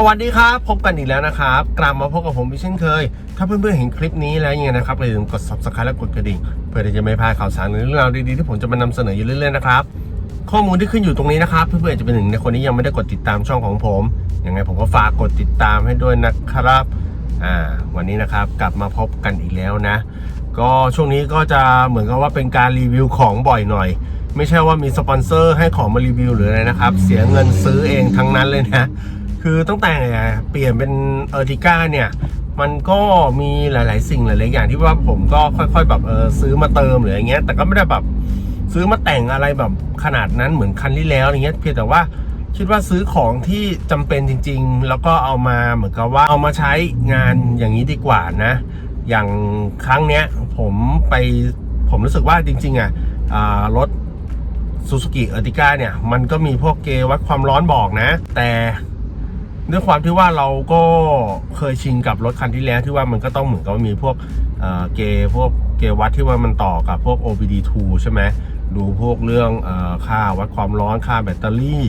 สวัสดีครับ พบกันอีกแล้วนะครับกลับมาพบกับผมอีกเช่นเคย ถ้าเพื่อนๆเห็นคลิปนี้แล้วยังไงนะครับอย่าลืมกด subscribe และกดกระดิ่งเพื่อที่จะไม่พลาดข่าวสารหรือเรื่องราวดีๆที่ผมจะมานำเสนออยู่เรื่อยๆนะครับข้อมูลที่ขึ้นอยู่ตรงนี้นะครับ เพื่อนๆจะเป็นหนึ่งในคนที่ยังไม่ได้กดติดตามช่องของผมยังไงผมก็ฝากกดติดตามให้ด้วยนะครับอ่าวันนี้นะครับกลับมาพบกันอีกแล้วนะ ก็ช่วงนี้ก็จะเหมือนกับว่าเป็นการรีวิวของบ่อยหน่อย ไม่ใช่ว่ามีสปอนเซอร์ให้ของมารีวิวหรืออะไรนะครับเสียเงินซื้อเองทั้งนั้นเลยนะ คือตั้งแต่เปลี่ยนเป็นเออร์ติก้าเนี่ย มันก็มีหลาย ๆ สิ่งหลาย ๆ อย่างที่ว่าผมก็ค่อย ๆ แบบเออซื้อมาเติมหรืออย่างเงี้ย แต่ก็ไม่ได้แบบซื้อมาแต่งอะไรแบบขนาดนั้นเหมือนคันที่แล้วอย่างเงี้ยเพียงแต่ว่าคิดว่าซื้อของที่จำเป็นจริง ๆ แล้วก็เอามาเหมือนกับว่าเอามาใช้งานอย่างนี้ดีกว่านะ อย่างครั้งเนี้ยผมไปผมรู้สึกว่าจริง ๆ อะอ่ารถซูซูกิเออร์ติก้าเนี่ย มันก็มีพวกเกวัดความร้อนบอกนะ แต่ ด้วยความที่ว่าเราก็เคยชินกับรถคันที่แล้วที่ว่ามันก็ต้องเหมือนกับมีพวกเเกพวกเกวัดที่ว่ามันต่อกับพวก OBD2 ใช่ไหมดูพวกเรื่องอค่าวัดความร้อนค่าแบตเตอรี่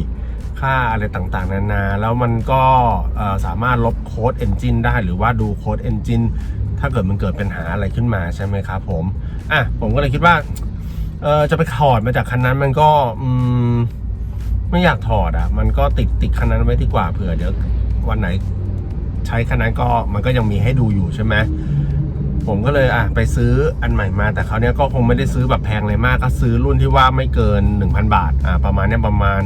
ค่าอะไรต่างๆ นานา แล้วมันก็สามารถลบโค้ดเอนจินได้หรือว่าดูโค้ดเอนจินถ้าเกิดมันเกิดปัญหาอะไรขึ้นมาใช่ไหมครับผม อะ ผมก็เลยคิดว่าจะไปถอดมาจากคันนั้นมันก็อืม ไม่อยากถอดอะ มันก็ติดติดคันนั้นไว้ดีกว่าเผื่อเดี๋ยววันไหนใช้คันนั้นก็มันก็ยังมีให้ดูอยู่ใช่ไหมผมก็เลยอะไปซื้ออันใหม่มา แต่เขาวเนี้ยก็คงไม่ได้ซื้อแบบแพงเลยมากก็ซื้อรุ่นที่ว่าไม่เกิน 1,000 บาทอ่าประมาณเนี้ยประมาณ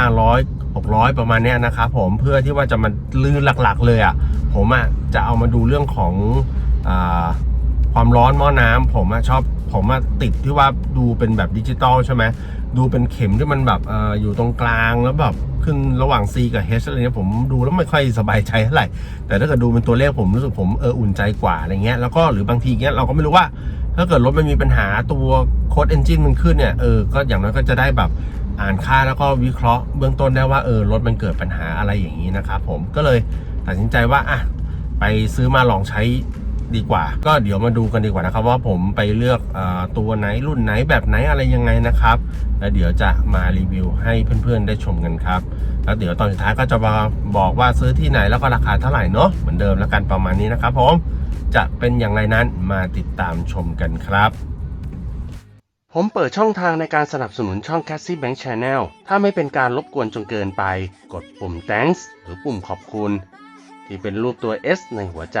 500 600 ประมาณเนี้ยนะครับผมเพื่อที่ว่าจะมาลื่นหลักๆเลยอะผมอะจะเอามาดูเรื่องของอ่าความร้อนหม้อน้ำผมอะชอบผมอะติดที่ว่าดูเป็นแบบดิจิตอลใช่ไหม ดูเป็นเข็มที่มันแบบอออยู่ตรงกลางแล้วแบบขึ้นระหว่าง C กับ H อะไรเงี้ยผมดูแล้วไม่ค่อยสบายใจเท่าไหร่ แต่ถ้าเกิดดูเป็นตัวเลขผมรู้สึกผมเอออุ่นใจกว่าอะไรเงี้ยแล้วก็หรือบางทีเงี้ยเราก็ไม่รู้ว่า ถ้าเกิดรถมันมีปัญหาตัวโค้ดเอนจินมันขึ้นเนี่ยเออก็อย่างน้อยก็จะได้แบบอ่านค่าแล้วก็วิเคราะห์เบื้องต้นได้ว่าเออรถมันเกิดปัญหาอะไรอย่างนี้นะครับผมก็เลยตัดสินใจว่าอะไปซื้อมาลองใช้ ดีกว่า ก็เดี๋ยวมาดูกันดีกว่านะครับว่าผมไปเลือกอตัวไหนรุ่นไหนแบบไหนอะไรยังไงนะครับ แล้วเดี๋ยวจะมารีวิวให้เพื่อนๆได้ชมกันครับ แล้วเดี๋ยวตอนสุดท้ายก็จะมาบอกว่าซื้อที่ไหนแล้วก็ราคาเท่าไหร่เนาะเหมือนเดิมแล้วกันประมาณนี้นะครับผมจะเป็นอย่างไรนั้นมาติดตามชมกันครับ ผมเปิดช่องทางในการสนับสนุนช่อง Cassie Bank Channel ถ้าไม่เป็นการรบกวนจนเกินไป กดปุ่ม thanks หรือปุ่มขอบคุณ ที่เป็นรูปตัว S ในหัวใจ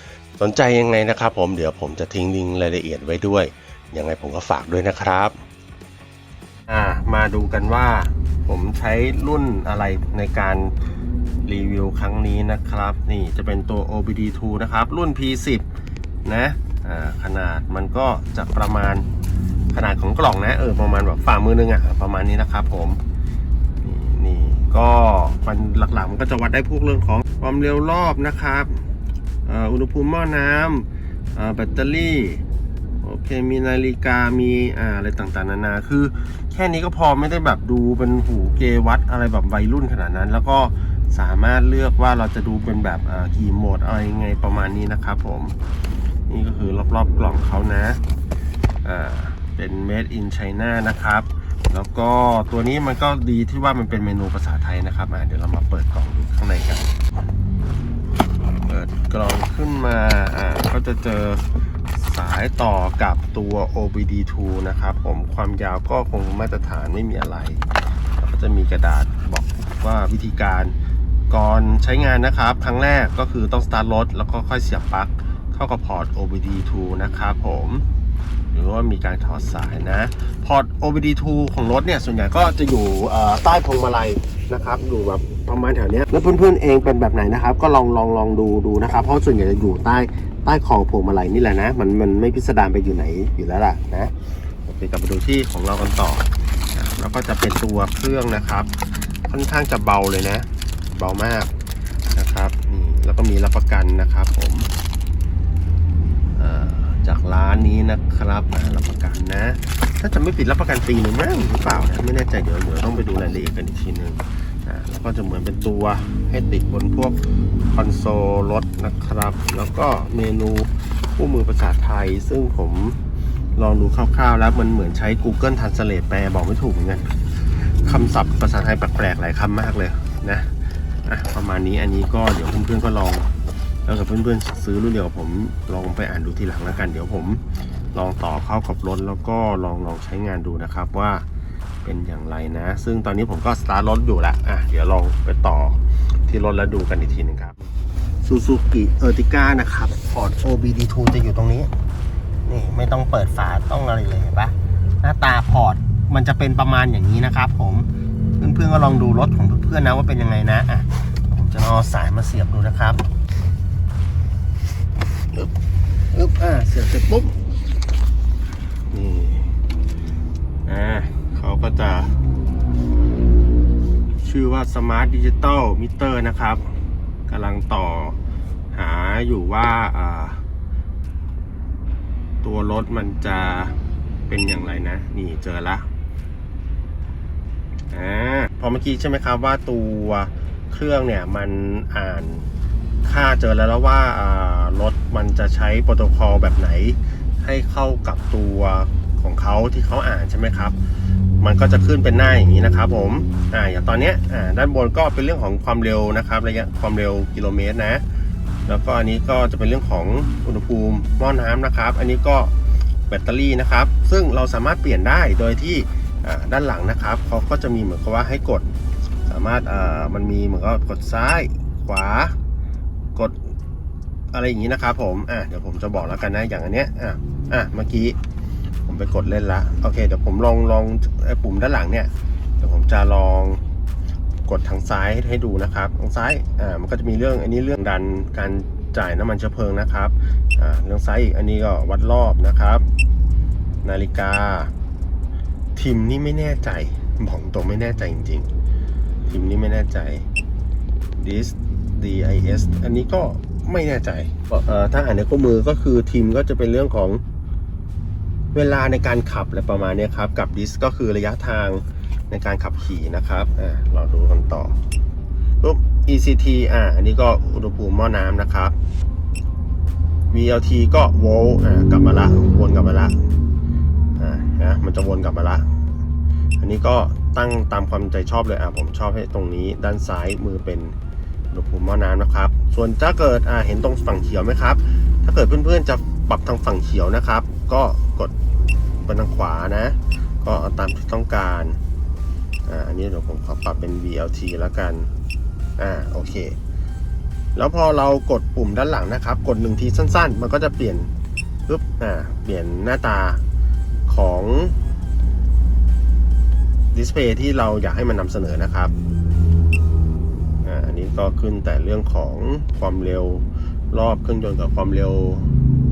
สนใจยังไงนะครับผมเดี๋ยวผมจะทิ้งลิงก์รายละเอียดไว้ด้วย ยังไงผมก็ฝากด้วยนะครับอ่ามาดูกันว่า ผมใช้รุ่นอะไรในการรีวิวครั้งนี้นะครับ นี่จะเป็นตัว OBD2 นะครับ รุ่น P10 นะอ่าขนาดมันก็จะประมาณขนาดของกล่องนะเออประมาณแบบฝ่ามือนึงอะประมาณนี้นะครับผมนี่นี่ก็มันหลักๆมันก็จะวัดได้พวกเรื่องของความเร็วรอบนะครับ อุณหภูมิหม้อน้ำแบตเตอรี่โอเคมีนาฬิกามีอะไรต่างๆ นานา คือแค่นี้ก็พอไม่ได้แบบดูเป็นหูเกวัดอะไรแบบวัยรุ่นขนาดนั้น แล้วก็สามารถเลือกว่าเราจะดูเป็นแบบกี่โหมดอะไรยังไงประมาณนี้นะครับผมนี่ก็คือรอบๆกล่องเขานะอ่าเป็น made in China นะครับ แล้วก็ตัวนี้มันก็ดีที่ว่ามันเป็นเมนูภาษาไทยนะครับเดี๋ยวเรามาเปิดกล่องดูข้างในกัน เปิดกล่องขึ้นมาอ่าก็จะเจอสายต่อกับตัว OBD2 นะครับ ผมความยาวก็คงมาตรฐานไม่มีอะไรแล้วก็จะมีกระดาษบอกว่าวิธีการก่อนใช้งานนะครับ ครั้งแรกก็คือต้องสตาร์ทรถแล้วก็ค่อยเสียบปลั๊กเข้ากับพอร์ต OBD2 นะครับผม หรือว่ามีการถอดสายนะ พอร์ต OBD2 ของรถเนี่ย ส่วนใหญ่ก็จะอยู่ใต้พวงมาลัยนะครับอยู่แบบประมาณแถวเนี้ยแล้วเพื่อนๆเองเป็นแบบไหนนะครับ ก็ลองลองลองดูดูนะครับ เพราะส่วนใหญ่จะอยู่ใต้ใต้ของพวงมาลัยนี่แหละนะ มันมันไม่พิสดารไปอยู่ไหนอยู่แล้วล่ะนะโอเคกลับมาดูที่ของเรากันต่อ แล้วก็จะเป็นตัวเครื่องนะครับ ค่อนข้างจะเบาเลยนะ เบามากนะครับนี่แล้วก็มีรับประกันนะครับผม จากร้านนี้นะครับอ่ารับประกันนะ ถ้าจะไม่ผิดรับประกันปีหนึ่งมั้งหรือเปล่านะไม่แน่ใจเดี๋ยวเดี๋ยวต้องไปดูรายละเอียดกันอีกทีหนึ่งอ่าแล้วก็จะเหมือนเป็นตัวให้ติดบนพวกคอนโซลรถนะครับ แล้วก็เมนูคู่มือภาษาไทย ซึ่งผมลองดูคร่าวๆ แล้วมันเหมือนใช้ Google Translate แปลบอกไม่ถูกเหมือนกันคำศัพท์ภาษาไทยแปลกๆหลายคำมากเลยนะอะประมาณนี้อันนี้ก็เดี๋ยวเพื่อนๆก็ลอง แล้วกับเพื่อนๆซื้อรุ่นเดียวผมลองไปอ่านดูทีหลังแล้วกัน เดี๋ยวผมลองต่อเข้ากับรถแล้วก็ลองลองใช้งานดูนะครับว่าเป็นอย่างไรนะ ซึ่งตอนนี้ผมก็สตาร์ทรถอยู่ล้วอะเดี๋ยวลองไปต่อที่รถแล้วดูกันอีกทีหนึงครับซูซูกิเออร์ติก้านะครับพอร์ต OBD2 จะอยู่ตรงนี้ นี่ไม่ต้องเปิดฝาต้องอะไรเลยเห็นปะหน้าตาพอร์ตมันจะเป็นประมาณอย่างนี้นะครับผมเพื่อนๆก็ลองดูรถของเพื่อนๆนะว่าเป็นยังไงนะอะผมจะเอาสายมาเสียบดูนะครับ อึ๊บอึ๊บอ่าเสร็จเสร็จปุ๊บนี่อ่าเขาก็จะ ชื่อว่า Smart Digital Meter นะครับกำลังต่อหาอยู่ว่าอ่า ตัวรถมันจะเป็นอย่างไรนะ นี่เจอละอ่าพอเมื่อกี้ใช่ไหมครับว่าตัวเครื่องเนี่ยมันอ่านค่าเจอแล้วแล้วว่าอ่ารถ มันจะใช้โปรโตคอลแบบไหน ให้เข้ากับตัวของเขาที่เขาอ่านใช่ไหมครับ มันก็จะขึ้นเป็นหน้าอย่างนี้นะครับ ผมอ่าอย่างตอนเนี้ยอ่าด้านบนก็เป็นเรื่องของความเร็วนะครับระยะความเร็วกิโลเมตรนะ แล้วก็อันนี้ก็จะเป็นเรื่องของอุณหภูมิหม้อน้ำนะครับ อันนี้ก็แบตเตอรี่นะครับ ซึ่งเราสามารถเปลี่ยนได้โดยที่อ่าด้านหลังนะครับเขาก็จะมีเหมือนกับว่าให้กด สามารถอ่ามันมีเหมือนกับกดซ้าย ขวา กด อะไรอย่างนี้นะครับผม อะเดี๋ยวผมจะบอกแล้วกันนะอย่างอันเนี้ย อะ อะเมื่อกี้ผมไปกดเล่นละ โอเค เดี๋ยวผมลองลองไอ้ปุ่มด้านหลังเนี่ย เดี๋ยวผมจะลองกดทางซ้ายให้ดูนะครับ ทางซ้าย อ่า มันก็จะมีเรื่องอันนี้เรื่องดันการจ่ายน้ำมันเชื้อเพลิงนะครับ อ่า เรื่องซ้ายอีกอันนี้ก็วัดรอบนะครับ นาฬิกา ทิมนี่ไม่แน่ใจ บอกตรงไม่แน่ใจจริง ๆ ทิมนี่ไม่แน่ใจ dis dis อันนี้ก็ ไม่แน่ใจเอ่อถ้าอ่านในข้อมือก็คือทีมก็จะเป็นเรื่องของเวลาในการขับอะไรประมาณเนี้ยครับ กับ dis ก็คือระยะทางในการขับขี่นะครับอ่าเราดูกันต่อปุ๊บ ECT อ่าอันนี้ก็อุณหภูมิหม้อน้ำนะครับ VLT ก็โวลต์อ่ากลับมาละวนกลับมาละอ่านะมันจะวนกลับมาละ อันนี้ก็ตั้งตามความใจชอบเลยอะผมชอบให้ตรงนี้ด้านซ้ายมือเป็น อุณหภูมิหม้อน้ำนะครับ ส่วนถ้าเกิดอ่าเห็นตรงฝั่งเขียวไหมครับ ถ้าเกิดเพื่อนๆจะปรับทางฝั่งเขียวนะครับ ก็กดไปทางขวานะ ก็เอาตามที่ต้องการอ่าอันนี้เดี๋ยวผมขอปรับเป็น VLT แล้วกันอ่าโอเค แล้วพอเรากดปุ่มด้านหลังนะครับ กดหนึ่งทีสั้น ๆ มันก็จะเปลี่ยนปุ๊บอ่าเปลี่ยนหน้าตาของดิสเพย์ที่เราอยากให้มันนำเสนอนะครับ อันนี้ก็ขึ้นแต่เรื่องของความเร็วรอบเครื่องยนต์กับความเร็ว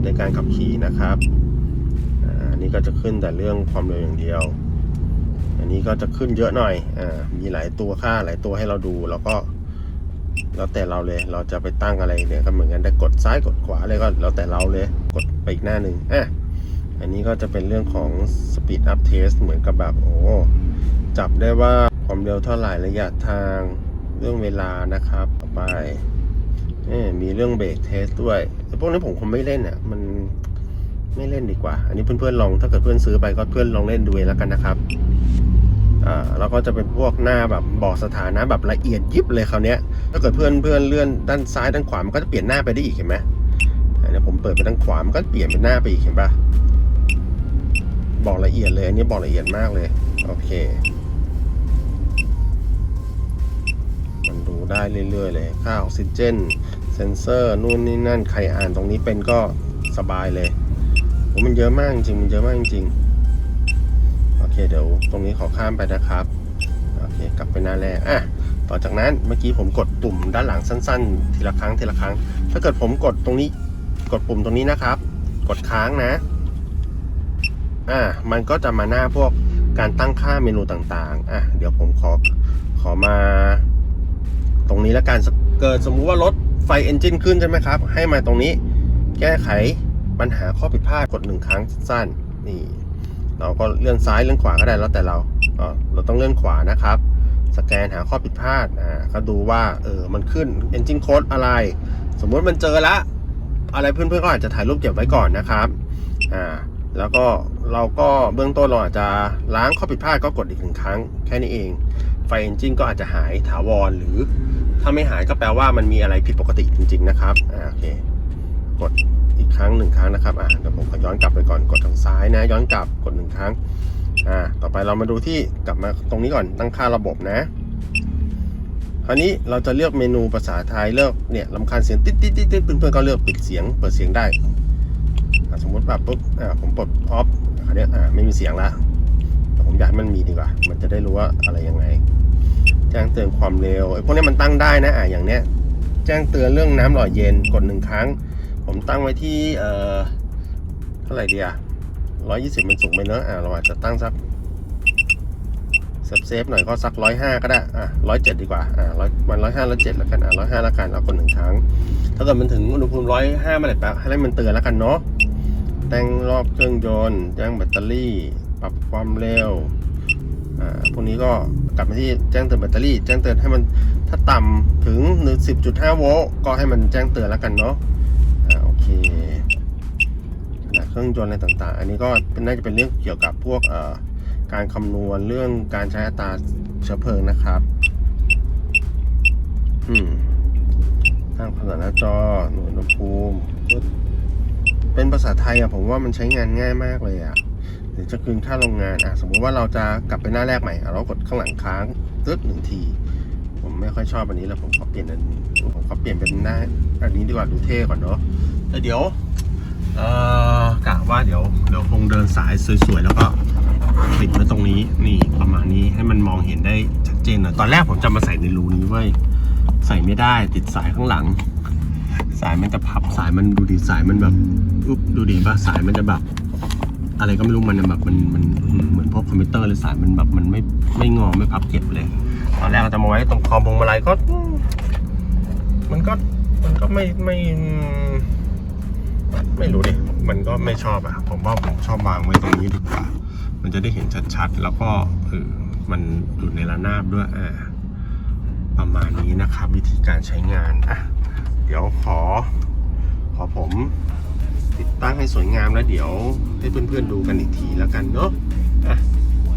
ในการขับขี่นะครับอ่าอันนี้ก็จะขึ้นแต่เรื่องความเร็วอย่างเดียว อันนี้ก็จะขึ้นเยอะหน่อยอ่ามีหลายตัวค่าหลายตัวให้เราดูแล้วก็แล้วแต่เราเลย เราจะไปตั้งอะไรเนี่ยก็เหมือนกันแต่กดซ้ายกดขวาเลยก็แล้วแต่เราเลย กดไปอีกหน้าหนึ่งอะ อันนี้ก็จะเป็นเรื่องของ Speed Up Test เหมือนกับแบบโอ้ จับได้ว่าความเร็วเท่าไหร่ระยะทาง เรื่องเวลานะครับ ต่อไปนี่มีเรื่องเบรกเทสด้วย แต่พวกนี้ผมคงไม่เล่นอะ มันไม่เล่นดีกว่า อันนี้เพื่อนๆลองถ้าเกิดเพื่อนซื้อไปก็เพื่อนลองเล่นดูเองแล้วกันนะครับ อ่าแล้วก็จะเป็นพวกหน้าแบบบอกสถานะแบบละเอียดยิบเลยคราวนี้ถ้าเกิดเพื่อนเพื่อนเลื่อนด้านซ้ายด้านขวามันก็จะเปลี่ยนหน้าไปได้อีกเห็นไหมอ่าเดี๋ยวผมเปิดไปด้านขวามันก็เปลี่ยนเป็นหน้าไปอีกเห็นปะบอกละเอียดเลยอันนี้บอกละเอียดมากเลย โอเค ได้เรื่อยๆเลย ค่าออกซิเจน เซนเซอร์ นู่นนี่นั่น ใครอ่านตรงนี้เป็นก็สบายเลยโอ้มันเยอะมากจริง มันเยอะมากจริง โอเค เดี๋ยวตรงนี้ขอข้ามไปนะครับ โอเค กลับไปหน้าแรก อะ ต่อจากนั้นเมื่อกี้ผมกดปุ่มด้านหลังสั้น ๆ ทีละครั้งทีละครั้ง ถ้าเกิดผมกดตรงนี้ กดปุ่มตรงนี้นะครับ กดค้างนะ อ่ามันก็จะมาหน้าพวกการตั้งค่าเมนูต่างๆ อะ เดี๋ยวผมขอ ขอมา ตรงนี้แล้วกันเกิดสมมุติว่ารถไฟเอนจินขึ้นใช่ไหมครับ ให้มาตรงนี้แก้ไขปัญหาข้อผิดพลาดกดหนึ่งครั้งสั้นนี่เราก็เลื่อนซ้ายเลื่อนขวาก็ได้แล้วแต่เราเราต้องเลื่อนขวานะครับ สแกนหาข้อผิดพลาดอ่าก็ดูว่าเออมันขึ้น engine code อะไร สมมุติมันเจอละ อะไรเพื่อนๆก็อาจจะถ่ายรูปเก็บไว้ก่อนนะครับอ่าแล้วก็เราก็เบื้องต้นเราอาจจะล้างข้อผิดพลาดก็กดอีกหนึ่งครั้งแค่นี้เอง ไฟ engine ก็อาจจะหายถาวรหรือ ถ้าไม่หายก็แปลว่ามันมีอะไรผิดปกติจริง ๆ นะครับอ่าโอเค กดอีกครั้งหนึ่งครั้งนะครับอ่าเดี๋ยวผมขอย้อนกลับไปก่อนกดทางซ้ายนะ ย้อนกลับกดหนึ่งครั้งอ่าต่อไปเรามาดูที่กลับมาตรงนี้ก่อนตั้งค่าระบบนะคราวนี้เราจะเลือกเมนูภาษาไทยเลือกเนี่ยลำคาญเสียงติ๊ดติ๊ดติ๊ดติ๊ดเพื่อนๆก็เลือกปิดเสียงเปิดเสียงได้ สมมติแบบปุ๊บอ่าผมปลดออฟคราวนี้อ่าไม่มีเสียงละแต่ผมอยากให้มันมีดีกว่า มันจะได้รู้ว่าอะไรยังไง แจ้งเตือนความเร็วไอ้พวกนี้มันตั้งได้นะอ่าอย่างเนี้ยแจ้งเตือนเรื่องน้ำหล่อเย็นกดหนึ่งครั้ง ผมตั้งไว้ที่เอ่อเท่าไหร่ดีอะร้อยยี่สิบมันสูงไปเนอะอ่าเราอาจจะตั้งสักเซฟหน่อยก็สักร้อยห้าก็ได้อะร้อยเจ็ดดีกว่าอ่าร้อยมันร้อยห้าร้อยเจ็ดแล้วกันอะร้อยห้าแล้วกันเอากดหนึ่งครั้ง ถ้าเกิดมันถึงอุณหภูมิร้อยห้ามาเลยแป๊บให้มันเตือนแล้วกันเนาะแต่งรอบเครื่องยนต์แจ้งแบตเตอรี่ ปรับความเร็ว พวกนี้ก็กลับมาที่แจ้งเตือนแบตเตอรี่ แจ้งเตือนให้มันถ้าต่ำถึงหนึ่งสิบจุดห้าโวลต์ก็ให้มันแจ้งเตือนแล้วกันเนาะอ่าโอเคเครื่องยนต์อะไรต่างๆ อันนี้ก็น่าจะเป็นเรื่องเกี่ยวกับพวกการคำนวณเรื่องการใช้อัตราเชื้อเพลิงนะครับอืมตั้งขนาหน้าจอหน่วยอุณหภูมิเป็นภาษาไทยอะผมว่ามันใช้งานง่ายมากเลยอะ รือจะคืนค่าโรงงานอะสมมุติว่าเราจะกลับไปหน้าแรกใหม่เรากดข้างหลังค้างตึ๊ดหนึ่งที ผมไม่ค่อยชอบอันนี้แล้วผมขอเปลี่ยนอันผมขอเปลี่ยนเป็นหน้าอันนี้ดีกว่าดูเท่ก่อนเนาะแต่เดี๋ยวเอ่อกะว่าเดี๋ยวเดี๋ยวคงเดินสายสวยๆแล้วก็ติดไว้ตรงนี้นี่ประมาณนี้ให้มันมองเห็นได้ชัดเจนหน่อยตอนแรกผมจะมาใส่ในรูนี้เว้ใส่ไม่ได้ติดสายข้างหลัง สายมันจะพับสายมันดูดิสายมันแบบอุ๊บดูดิป่ะสายมันจะแบบ อะไรก็ไม่รู้มันแบบมันมันเหมือนพวกคอมพิวเตอร์เลยสายมันแบบมันไม่ไม่งอไม่พับเก็บเลยตอนแรกเราจะมาไว้ตรงคอมพวงมาลัยก็ มันก็มันก็ไม่ไม่ ไม่รู้ดิมันก็ไม่ชอบอะผมว่าผมชอบวางไว้ตรงนี้ดีกว่า มันจะได้เห็นชัดๆ แล้วก็เออมันอยู่ในระนาบด้วยอ่าประมาณนี้นะครับ วิธีการใช้งานอะเดี๋ยวขอ ขอผม ติดตั้งให้สวยงามแล้วเดี๋ยวให้เพื่อนๆดูกันอีกทีแล้วกันเนาะอะ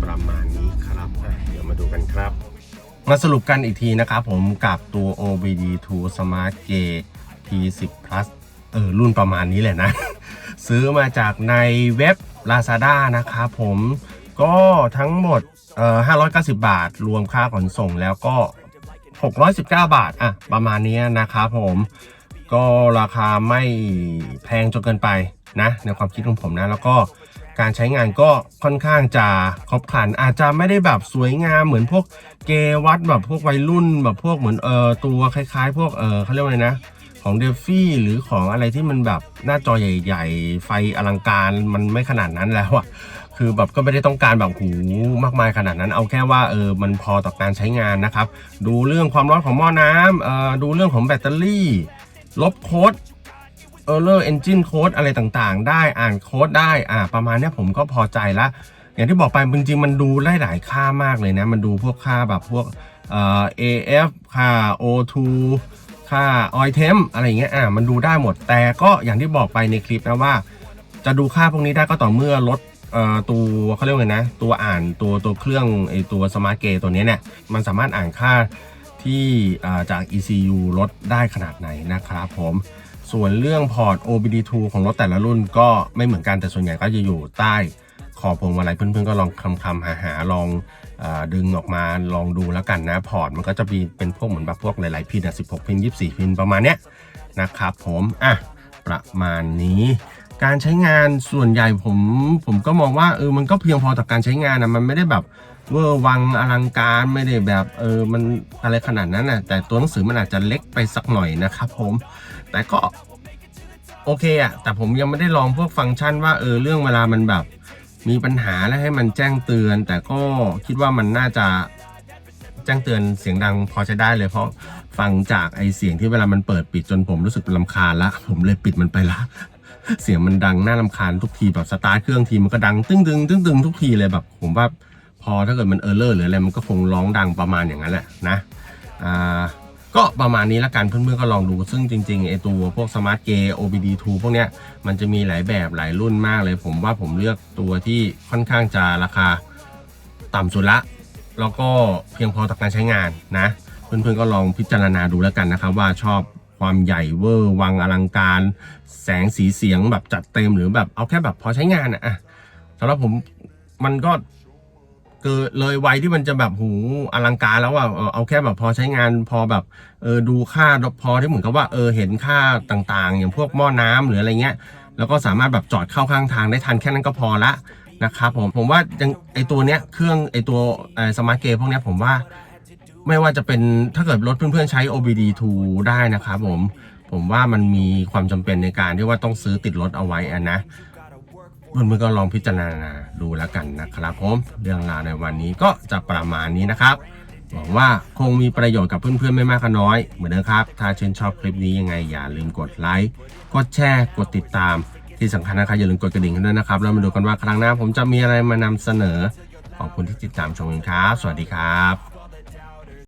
ประมาณนี้ครับอะเดี๋ยวมาดูกันครับ มาสรุปกันอีกทีนะครับผมกับตัว OBD2 Smart Gate P10 Plus เออรุ่นประมาณนี้แหละนะ ซื้อมาจากในเว็บ Lazada นะครับผมก็ทั้งหมดเอ่อ590 บาท รวมค่าขนส่งแล้วก็ 619 บาท อะ ประมาณนี้นะครับผม ก็ราคาไม่แพงจนเกินไปนะในความคิดของผมนะ แล้วก็การใช้งานก็ค่อนข้างจะครบครัน อาจจะไม่ได้แบบสวยงามเหมือนพวกเกวัดแบบพวกวัยรุ่น แบบพวกเหมือนเออตัวคล้าย ๆ พวกเออเขาเรียกว่าไงนะของเดฟฟี่หรือของอะไรที่มันแบบหน้าจอใหญ่ ๆ ไฟอลังการมันไม่ขนาดนั้นแล้วอะคือแบบก็ไม่ได้ต้องการแบบหูมากมายขนาดนั้น เอาแค่ว่าเออมันพอต่อการใช้งานนะครับ ดูเรื่องความร้อนของหม้อน้ำเออดูเรื่องของแบตเตอรี่ ลบโค้ด Error Engine Code อะไรต่างๆ ได้อ่านโค้ดได้อ่าประมาณนี้ผมก็พอใจละ อย่างที่บอกไปจริงๆ มันดูได้หลายค่ามากเลยนะ มันดูพวกค่าแบบพวกเอ่อ AF ค่า O2 ค่า Oil Temp อะไรอย่างเงี้ยอ่ามันดูได้หมดแต่ก็อย่างที่บอกไปในคลิปนะว่า จะดูค่าพวกนี้ได้ก็ต่อเมื่อลดเอ่อตัวเขาเรียกไงนะ ตัวอ่านตัวตัวเครื่องไอตัวสมาร์ทเกตตัวนี้เนี่ยมันสามารถอ่านค่า ที่จาก ECU ลดได้ขนาดไหนนะครับผมส่วนเรื่องพอร์ต OBD2 ของรถแต่ละรุ่นก็ไม่เหมือนกันแต่ส่วนใหญ่ก็จะอยู่ใต้ขอบพวงมาลัยเพื่อนๆก็ลองคำคำหาหาลองอดึงออกมาลองดูแล้วกันนะ พอร์ตมันก็จะมีเป็นพวกเหมือนแบบพวกหลายๆพินอะ16 พิน 24 พินประมาณเนี้ยนะครับผมอะประมาณนี้การใช้งานส่วนใหญ่ผมผมก็มองว่าเออมันก็เพียงพอต่อการใช้งานนะมันไม่ได้แบบ เวอร์วังอลังการไม่ได้แบบเออมันอะไรขนาดนั้นนะแต่ตัวหนังสือมันอาจจะเล็กไปสักหน่อยนะครับผมแต่ก็โอเคอะแต่ผมยังไม่ได้ลองพวกฟังก์ชันว่าเออเรื่องเวลามันแบบมีปัญหาแล้วให้มันแจ้งเตือน แต่ก็คิดว่ามันน่าจะแจ้งเตือนเสียงดังพอใช้ได้เลยเพราะฟังจากไอเสียงที่เวลามันเปิดปิดจนผมรู้สึกลำคาญละ ผมเลยปิดมันไปละ เสียงมันดังน่ารำคาญทุกทีแบบสตาร์ทเครื่องทีมันก็ดังตึ้งตึงตึ้งตึงทุกทีเลยแบบ ผมว่า พอถ้าเกิดมันเออร์เลอร์หรืออะไรมันก็คงร้องดังประมาณอย่างนั้นแหละนะอ่าก็ประมาณนี้ละกันเพื่อนๆก็ลองดูซึ่งจริงๆไอตัวพวกสมาร์ทเกย์ OBD2 พวกเนี้ยมันจะมีหลายแบบหลายรุ่นมากเลย ผมว่าผมเลือกตัวที่ค่อนข้างจะราคาต่ำสุดละ แล้วก็เพียงพอต่อการใช้งานนะ เพื่อนๆก็ลองพิจารณาดูแล้วกันนะครับว่าชอบความใหญ่เวอร์วังอลังการ แสงสีเสียงแบบจัดเต็มหรือแบบเอาแค่แบบพอใช้งานอะอะสำหรับผมมันก็ เกิดเลยวัยที่มันจะแบบหูอลังการแล้วอะเอาแค่แบบพอใช้งานพอแบบเออดูค่าพอที่เหมือนกับว่าเออเห็นค่าต่างๆ อย่างพวกหม้อน้ำหรืออะไรเงี้ยแล้วก็สามารถแบบจอดเข้าข้างทางได้ทันแค่นั้นก็พอละนะครับผมผมว่ายังไอตัวเนี้ยเครื่องไอตัวสมาร์ทเกมพวกเนี้ยผมว่าไม่ว่าจะเป็นถ้าเกิดรถเพื่อนๆใช้ OBD2 ได้นะครับผมผมว่ามันมีความจำเป็นในการที่ว่าต้องซื้อติดรถเอาไว้อะนะ เพื่อนๆก็ลองพิจารณาดูแล้วกันนะครับผมเรื่องราวในวันนี้ก็จะประมาณนี้นะครับหวังว่าคงมีประโยชน์กับเพื่อนๆไม่มากก็น้อยเหมือนเดิมครับ ถ้าชื่นชอบคลิปนี้ยังไงอย่าลืมกดไลค์กดแชร์กดติดตาม ที่สำคัญนะครับอย่าลืมกดกระดิ่งกันด้วยนะครับแล้วมาดูกันว่าครั้งหน้าผมจะมีอะไรมานำเสนอขอบคุณที่ติดตามชมกันครับ สวัสดีครับ